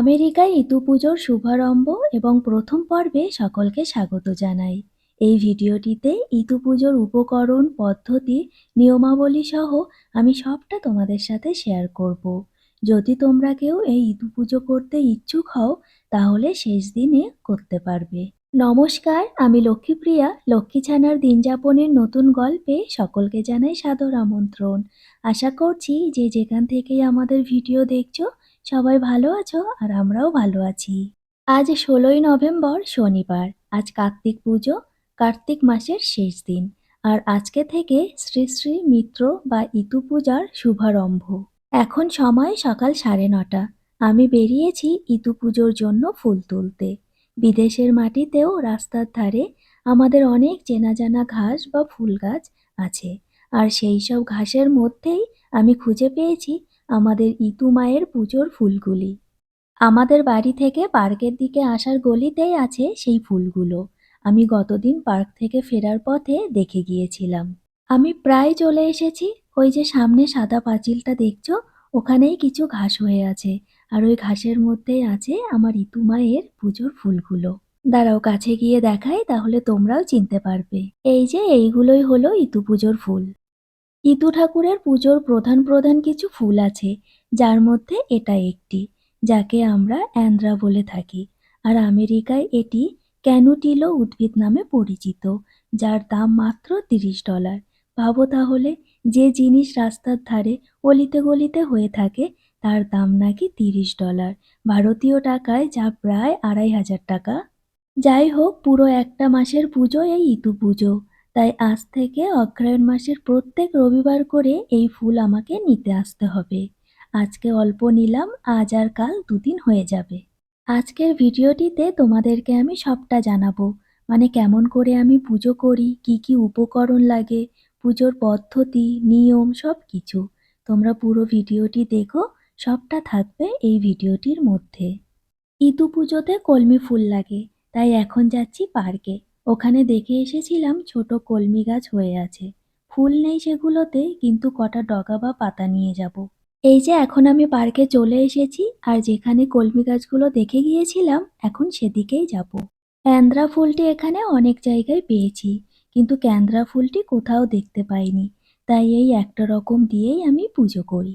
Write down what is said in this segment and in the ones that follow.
আমেরিকায় ইতু পুজোর শুভারম্ভ এবং প্রথম পর্বে সকলকে স্বাগত জানাই। এই ভিডিওটিতে ইতু পুজোর উপকরণ, পদ্ধতি, নিয়মাবলী সহ আমি সবটা তোমাদের সাথে শেয়ার করব। যদি তোমরা কেউ এই ইতু পুজো করতে ইচ্ছুক হও, তাহলে শেষ দিনে করতে পারবে। নমস্কার, আমি লক্ষ্মীপ্রিয়া। লক্ষ্মী ছানার দিন যাপনের নতুন গল্পে সকলকে জানাই সাদর আমন্ত্রণ। আশা করছি যে যেখান থেকেই আমাদের ভিডিও দেখছ সবাই ভালো আছো আর আমরাও ভালো আছি। আজ ষোলোই নভেম্বর শনিবার, আজ কার্তিক পুজো, কার্তিক মাসের শেষ দিন, আর আজকে থেকে শ্রী শ্রী মিত্র বা ইতু পূজার শুভারম্ভ। এখন সময় সকাল সাড়ে নটা। আমি বেরিয়েছি ইতু পুজোর জন্য ফুল তুলতে। বিদেশের মাটিতেও রাস্তার ধারে আমাদের অনেক চেনা জানা ঘাস বা ফুল গাছ আছে, আর সেই সব ঘাসের মধ্যেই আমি খুঁজে পেয়েছি আমাদের ইতু মায়ের পুজোর ফুলগুলি। আমাদের বাড়ি থেকে পার্কের দিকে আসার গলিতেই আছে সেই ফুলগুলো। আমি গতদিন পার্ক থেকে ফেরার পথে দেখে গিয়েছিলাম। আমি প্রায় চলে এসেছি, ওই যে সামনে সাদা পাঁচিলটা দেখছ? ওখানেই কিছু ঘাস হয়ে আছে, আর ওই ঘাসের মধ্যেই আছে আমার ইতু মায়ের পুজোর ফুলগুলো। দাঁড়াও, কাছে গিয়ে দেখাই, তাহলে তোমরাও চিনতে পারবে। এই যে, এইগুলোই হলো ইতু পুজোর ফুল। ইতু ঠাকুরের পুজোর প্রধান প্রধান কিছু ফুল আছে, যার মধ্যে এটা একটি, যাকে আমরা অ্যান্দ্রা বলে থাকি। আর আমেরিকায় এটি ক্যানুটিলো উদ্ভিদ নামে পরিচিত, যার দাম মাত্র তিরিশ ডলার। ভাবো তাহলে, যে জিনিস রাস্তার ধারে অলিতে গলিতে হয়ে থাকে, তার দাম নাকি তিরিশ ডলার। ভারতীয় টাকায় যা প্রায় আড়াই হাজার টাকা। যাই হোক, পুরো একটা মাসের পুজো এই ইতু পুজো। তাই আজ থেকে অগ্রহায়ণ মাসের প্রত্যেক রবিবার করে এই ফুল আমাকে নিতে আসতে হবে। আজকে অল্প নিলাম, আজ আর কাল দুদিন হয়ে যাবে। আজকের ভিডিওটিতে তোমাদেরকে আমি সবটা জানাব। মানে কেমন করে আমি পুজো করি, কি কি উপকরণ লাগে, পুজোর পদ্ধতি, নিয়ম সব কিছু তোমরা পুরো ভিডিওটি দেখো, সবটা থাকবে এই ভিডিওটির মধ্যে। ইতু পুজোতে কলমি ফুল লাগে, তাই এখন যাচ্ছি পার্কে। ওখানে দেখে এসেছিলাম ছোট কলমি গাছ হয়ে আছে। ফুল নেই সেগুলোতে, কিন্তু কটা ডগা বা পাতা নিয়ে যাব। এই যে এখন আমি পার্কে চলে এসেছি, আর যেখানে কলমি গাছগুলো দেখে গিয়েছিলাম, এখন সেদিকেই যাব। ক্যান্দ্রা ফুলটি এখানে অনেক জায়গায় পেয়েছি, কিন্তু ক্যান্দ্রা ফুলটি কোথাও দেখতে পাইনি। তাই এই একটা রকম দিয়েই আমি পুজো করি।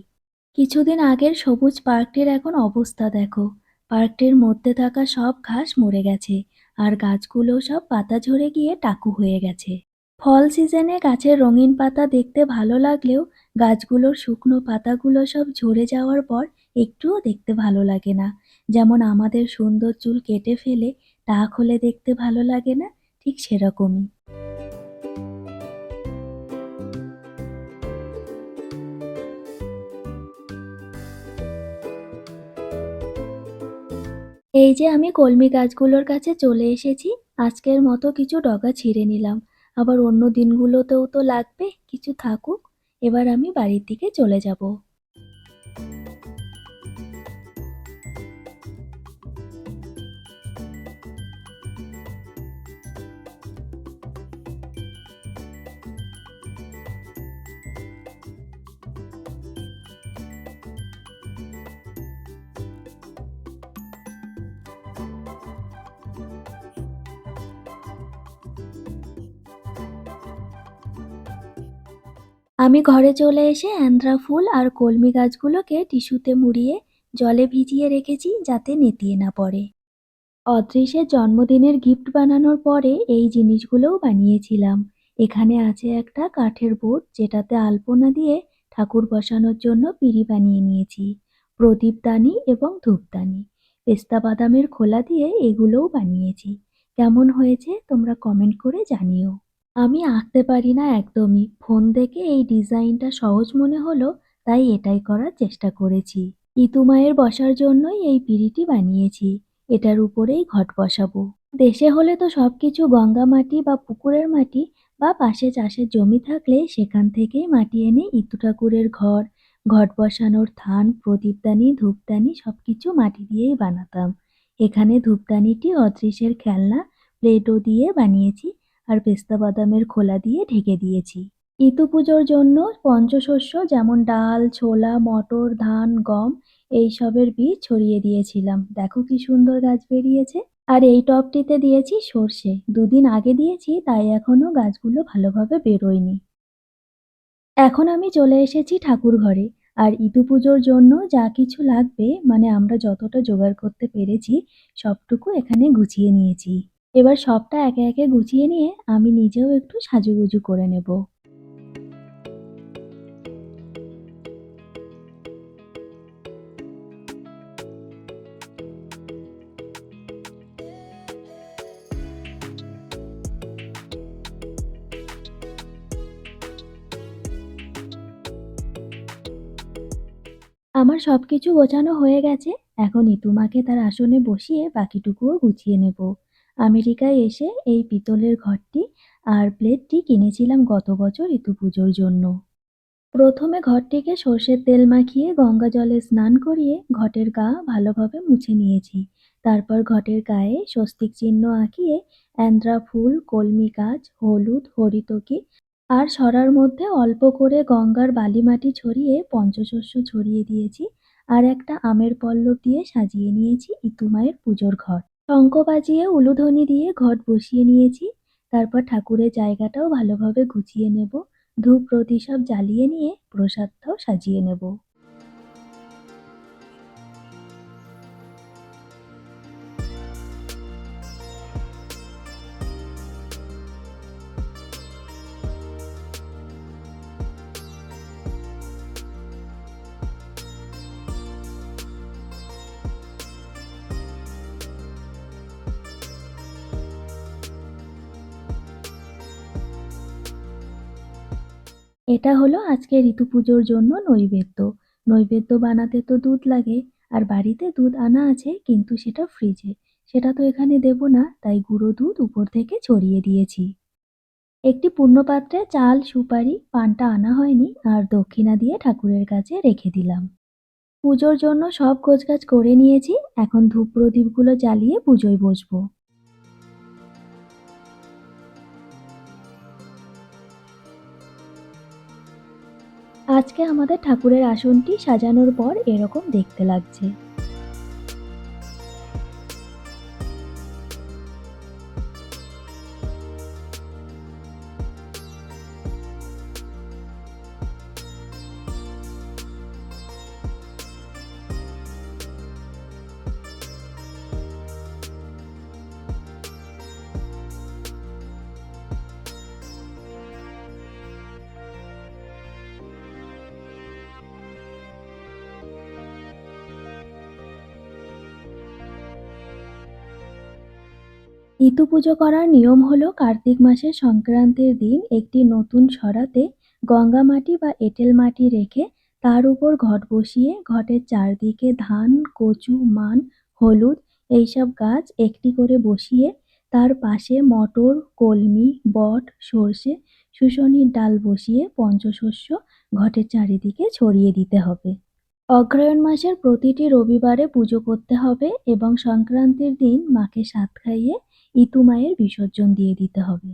কিছুদিন আগের সবুজ পার্কটির এখন অবস্থা দেখো। পার্কটির মধ্যে থাকা সব ঘাস মরে গেছে। আর গাছগুলো সব পাতা ঝরে গিয়ে টাকু হয়ে গেছে। ফল সিজনে গাছের রঙিন পাতা দেখতে ভালো লাগলেও গাছগুলোর শুকনো পাতাগুলো সব ঝরে যাওয়ার পর একটুও দেখতে ভালো লাগে না। যেমন আমাদের সুন্দর চুল কেটে ফেলে তা হলে দেখতে ভালো লাগে না, ঠিক সেরকমই। এই যে আমি কলমি গাছগুলোর কাছে চলে এসেছি, আজকের মতো কিছু ডগা ছিঁড়ে নিলাম। আবার অন্য দিনগুলোতেও তো লাগবে, কিছু থাকুক। এবার আমি বাড়ির দিকে চলে যাব। আমি ঘরে চলে এসে অ্যান্দ্রা ফুল আর কলমি গাছগুলোকে টিস্যুতে মুড়িয়ে জলে ভিজিয়ে রেখেছি যাতে নেতিয়ে না পড়ে। অদৃশ্যের জন্মদিনের গিফট বানানোর পরে এই জিনিসগুলোও বানিয়েছিলাম। এখানে আছে একটা কাঠের বোর্ড যেটাতে আলপনা দিয়ে ঠাকুর বসানোর জন্য পিড়ি বানিয়ে নিয়েছি। প্রদীপদানি এবং ধূপদানি পেস্তা বাদামের খোলা দিয়ে এগুলোও বানিয়েছি। কেমন হয়েছে তোমরা কমেন্ট করে জানিও। আমি আঁকতে পারি না একদমই। ফোন দেখে এই ডিজাইনটা সহজ মনে হলো, তাই এটাই করার চেষ্টা করেছি। ইতু মায়ের বসার জন্যই এই পিঁড়িটি বানিয়েছি। এটার উপরেই ঘট বসাবো। দেশে হলে তো সব কিছু গঙ্গা মাটি বা পুকুরের মাটি বা পাশে চাষের জমি থাকলে সেখান থেকেই মাটি এনে ইতু ঠাকুরের ঘর, ঘট বসানোর থান, প্রদীপদানি, ধূপদানি সব কিছু মাটি দিয়েই বানাতাম। এখানে ধূপদানিটি অদৃশ্যের খেলনা, প্লেটও দিয়ে বানিয়েছি। আর পেস্তা বাদামের খোলা দিয়ে ঢেকে দিয়েছি। ইতু পুজোর জন্য পঞ্চশস্য যেমন ডাল, ছোলা, মটর, ধান, গম এইসবের বীজ ছড়িয়ে দিয়েছিলাম। দেখো কি সুন্দর গাছ বেরিয়েছে। আর এই টবটিতে দিয়েছি সর্ষে। দুদিন আগে দিয়েছি, তাই এখনও গাছগুলো ভালোভাবে বেরোয়নি। এখন আমি চলে এসেছি ঠাকুর ঘরে। আর ইতু পুজোর জন্য যা কিছু লাগবে মানে আমরা যতটা জোগাড় করতে পেরেছি, সবটুকু এখানে গুছিয়ে নিয়েছি। এবার সবটা একে একে গুছিয়ে নিয়ে আমি নিজেও একটু সাজুগুজু করে নেব। আমার সবকিছু গোছানো হয়ে গেছে, এখন ইতুমাকে তার আসনে বসিয়ে বাকিটুকুও গুছিয়ে নেব। আমেরিকায় এসে এই পিতলের ঘরটি আর প্লেটটি কিনেছিলাম গত বছর ইতু পুজোর জন্য। প্রথমে ঘরটিকে সর্ষের তেল মাখিয়ে গঙ্গা জলে স্নান করিয়ে ঘটের গা ভালোভাবে মুছে নিয়েছি। তারপর ঘটের গায়ে স্বস্তিক চিহ্ন আঁকিয়ে অ্যান্দ্রা ফুল, কলমি গাছ, হলুদ, হরিতকি আর সরার মধ্যে অল্প করে গঙ্গার বালি মাটি ছড়িয়ে পঞ্চশস্য ছড়িয়ে দিয়েছি আর একটা আমের পল্লব দিয়ে সাজিয়ে নিয়েছি ইতুমায়ের পুজোর ঘর। শঙ্খ বাজিয়ে উলুধনি দিয়ে ঘট বসিয়ে নিয়েছি। তারপর ঠাকুরের জায়গাটাও ভালোভাবে গুছিয়ে নেব। ধূপ প্রতি সব জ্বালিয়ে নিয়ে প্রসাদটাও সাজিয়ে নেব। এটা হলো আজকে ঋতু পুজোর জন্য নৈবেদ্য। নৈবেদ্য বানাতে তো দুধ লাগে, আর বাড়িতে দুধ আনা আছে কিন্তু সেটা ফ্রিজে সেটা তো এখানে দেব না, তাই গুঁড়ো দুধ উপর থেকে ছড়িয়ে দিয়েছি। একটি পূর্ণপাত্রে চাল, সুপারি, পানটা আনা হয়নি, আর দক্ষিণা দিয়ে ঠাকুরের কাছে রেখে দিলাম। পুজোর জন্য সব গোছগাছ করে নিয়েছি, এখন ধূপ প্রদীপগুলো জ্বালিয়ে পুজোয় বসবো। আজকে আমাদের ঠাকুরের আসনটি সাজানোর পর এরকম দেখতে লাগছে। ইতু পুজো করার নিয়ম হলো কার্তিক মাসের সংক্রান্তির দিন একটি নতুন সরাতে গঙ্গা মাটি বা এঁটেল মাটি রেখে তার উপর ঘট বসিয়ে ঘটের চারদিকে ধান, কচু, মান, হলুদ এইসব গাছ একটি করে বসিয়ে তার পাশে মটর, কলমি, বট, সর্ষে শুশনির ডাল বসিয়ে পঞ্চশস্য ঘটের চারিদিকে ছড়িয়ে দিতে হবে। অগ্রহায়ণ মাসের প্রতিটি রবিবারে পুজো করতে হবে এবং সংক্রান্তির দিন মাকে সাত খাইয়ে ইতু মায়ের বিসর্জন দিয়ে দিতে হবে।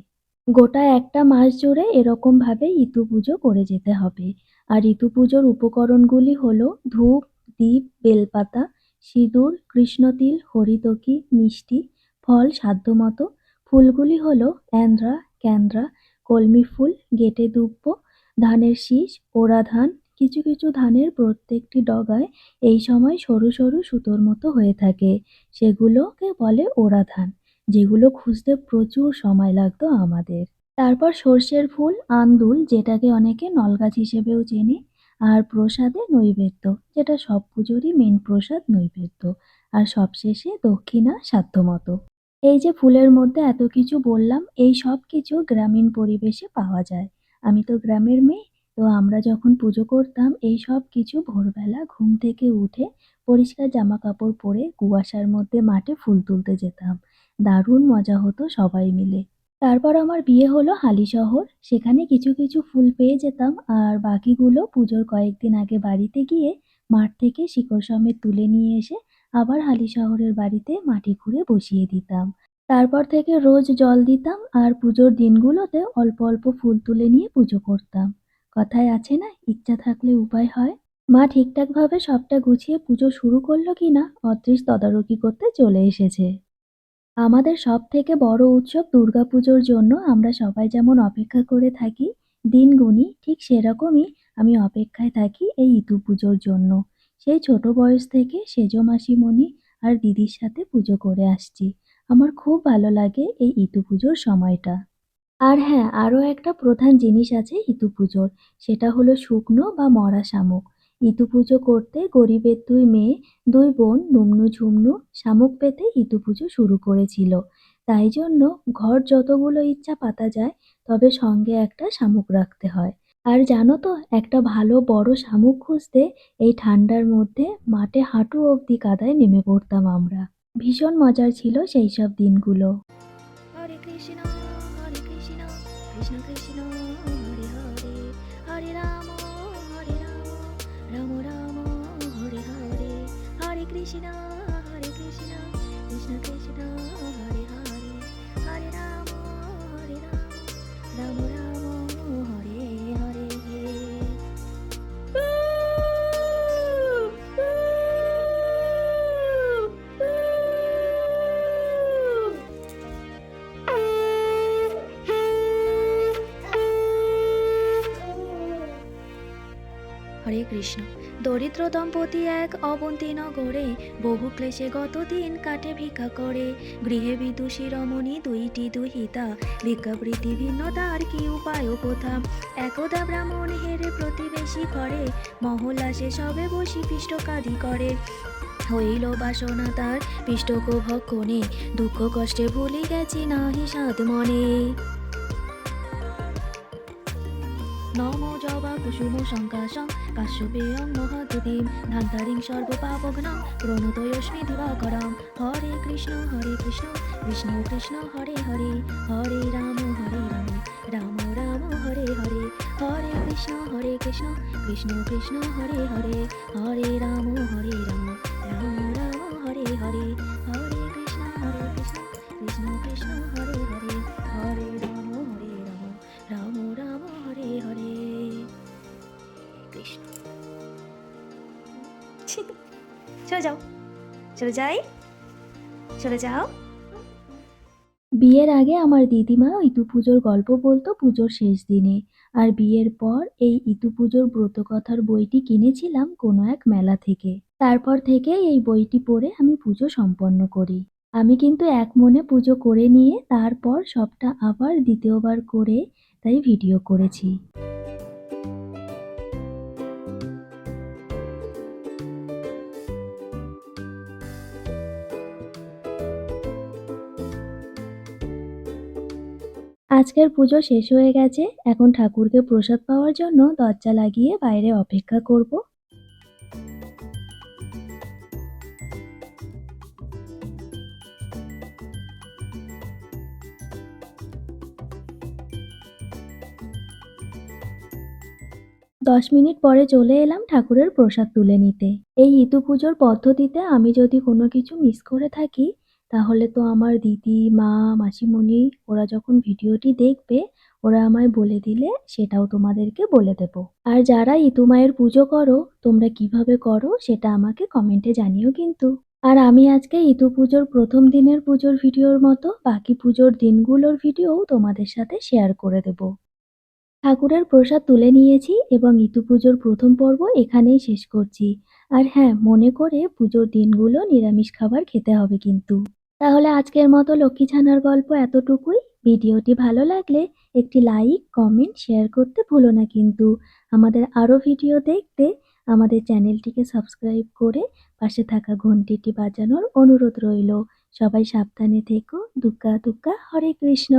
গোটা একটা মাস জুড়ে এরকমভাবে ইতু পুজো করে যেতে হবে। আর ইতু পুজোর উপকরণগুলি হলো ধূপ দ্বীপ বেলপাতা, সিঁদুর, কৃষ্ণতিল, হরিতকি, মিষ্টি, ফল সাধ্যমতো। ফুলগুলি হল অ্যান্দ্রা, ক্যান্দ্রা কলমি ফুল গেটে দুব্ব, ধানের শীষ ওরা ধান, কিছু কিছু ধানের প্রত্যেকটি ডগায় এই সময় সরু সরু সুতোর মতো হয়ে থাকে। সেগুলোকে বলে ওরা ধান। যেগুলো খুঁজতে প্রচুর সময় লাগতো আমাদের। তারপর সর্ষের ফুল, আন্দুল, যেটাকে অনেকে নলগাছ হিসেবেও চেনে, আর প্রসাদে নৈবেদ্য, যেটা সব পুজোরই মেন প্রসাদ, নৈবেদ্য। আর সবশেষে দক্ষিণা সাধ্যমতো। এই যে ফুলের মধ্যে এত কিছু বললাম, এই সব কিছু গ্রামীণ পরিবেশে পাওয়া যায়। আমি তো গ্রামের মেয়ে, তো আমরা যখন পুজো করতাম, এই সব কিছু ভোরবেলা ঘুম থেকে উঠে পরিষ্কার জামা কাপড় পরে কুয়াশার মধ্যে মাঠে ফুল তুলতে যেতাম। দারুণ মজা হতো সবাই মিলে। তারপর আমার বিয়ে হলো হালিশহর সেখানে কিছু কিছু ফুল পেয়ে যেতাম আর বাকিগুলো পুজোর কয়েকদিন আগে বাড়িতে গিয়ে মাঠ থেকে শিকড় সমেত তুলে নিয়ে এসে আবার হালি শহরের বাড়িতে মাটি খুঁড়ে বসিয়ে দিতাম। তারপর থেকে রোজ জল দিতাম আর পুজোর দিনগুলোতে অল্প অল্প ফুল তুলে নিয়ে পুজো করতাম। কথায় আছে না, ইচ্ছা থাকলে উপায় হয়। মা ঠিকঠাকভাবে সবটা গুছিয়ে পুজো শুরু করল কিনা অদৃশ তদারকি করতে চলে এসেছে। আমাদের সব থেকে বড় উৎসব দুর্গাপুজোর জন্য আমরা সবাই যেমন অপেক্ষা করে থাকি দিন গুনি ঠিক সেরকমই আমি অপেক্ষায় থাকি এই ইতু পুজোর জন্য। সেই ছোট বয়স থেকে সেজো মাসিমণি আর দিদির সাথে পুজো করে আসছি। আমার খুব ভালো লাগে এই ইতু পুজোর সময়টা। আর হ্যাঁ আরও একটা প্রধান জিনিস আছে ইতু পুজোর, সেটা হলো শুকনো বা মরা শামুক। ইতু পুজো করতে গরিবের দুই মেয়ে, দুই বোন নুমনু ঝুমনু শামুক পেতে ইতু পুজো শুরু করেছিল। তাই জন্য ঘর যতগুলো ইচ্ছা পাতা যায়, তবে সঙ্গে একটা শামুক রাখতে হয়। আর জানো তো, একটা ভালো বড় শামুক খুঁজতে এই ঠান্ডার মধ্যে মাঠে হাঁটু অবধি কাদায় নেমে পড়তাম আমরা। ভীষণ মজার ছিল সেই সব দিনগুলো। হরে কৃষ্ণ কৃষ্ণ দরিদ্র দম্পতি এক অবন্তী নগরে বহু ক্লেশে গত দিন কাটে ভিক্ষা করে। গৃহে বিদুষী রমণী দুইটি দুহিতা। ভিক্ষাবৃত্তি ভিন্নতার কি উপায় কোথা একদা ব্রাহ্মণ হেরে প্রতিবেশী ঘরে, মহল্লা সে সবে বসি পিষ্ট কাদি করে। হইল বাসনা তার পিষ্টক ভক্ষণে দুঃখ কষ্টে ভুলে গেছি নাহি সাধ মনে। জবা কুসুম শঙ্কাশং কাশ্যপেয়ং মহাদুতিম ধান্তারিং সর্বপাপঘ্নং প্রণতয়স্মি দিবাকরং হরে কৃষ্ণ হরে কৃষ্ণ কৃষ্ণ কৃষ্ণ হরে হরে হরে রাম হরে রাম রাম রাম হরে হরে হরে কৃষ্ণ হরে কৃষ্ণ কৃষ্ণ কৃষ্ণ হরে হরে হরে রাম হরে রাম রাম রাম হরে হরে চলে যাই? চলে যাও। বিয়ের আগে আমার দিদিমা ইতু পুজোর গল্প বলতো পুজোর শেষ দিনে। আর বিয়ের পর এই ইতু পুজোর ব্রতকথার বইটি কিনেছিলাম কোনো এক মেলা থেকে। তারপর থেকে এই বইটি পড়ে আমি পুজো সম্পন্ন করি। আমি কিন্তু এক মনে পুজো করে নিয়ে তারপর সবটা আবার দ্বিতীয়বার করে তাই ভিডিও করেছি। আজকের পুজো শেষ হয়ে গেছে। এখন ঠাকুরকে প্রসাদ পাওয়ার জন্য দরজা লাগিয়ে বাইরে অপেক্ষা করব। দশ মিনিট পরে চলে এলাম ঠাকুরের প্রসাদ তুলে নিতে। এই ইতু পুজোর পদ্ধতিতে আমি যদি কোনো কিছু মিস করে থাকি তাহলে তো আমার দিদি, মা, মাসিমণি, ওরা যখন ভিডিওটি দেখবে, ওরা আমায় বলে দিলে সেটাও তোমাদেরকে বলে দেব। আর যারা ইতুমায়ের পুজো করো, তোমরা কীভাবে করো সেটা আমাকে কমেন্টে জানিও কিন্তু। আর আমি আজকে ইতু পুজোর প্রথম দিনের পুজোর ভিডিওর মতো বাকি পুজোর দিনগুলোর ভিডিও তোমাদের সাথে শেয়ার করে দেব। ঠাকুরের প্রসাদ তুলে নিয়েছি এবং ইতু পুজোর প্রথম পর্ব এখানেই শেষ করছি। আর হ্যাঁ মনে করে পুজোর দিনগুলো নিরামিষ খাবার খেতে হবে কিন্তু। তাহলে আজকের মতো লক্ষ্মী ছানার গল্প এতটুকুই। ভিডিওটি ভালো লাগলে একটি লাইক, কমেন্ট, শেয়ার করতে ভুলো না কিন্তু। আমাদের আরও ভিডিও দেখতে আমাদের চ্যানেলটিকে সাবস্ক্রাইব করে পাশে থাকা ঘন্টিটি বাজানোর অনুরোধ রইল। সবাই সাবধানে থেকো। দুগ্গা দুগ্গা, হরে কৃষ্ণ।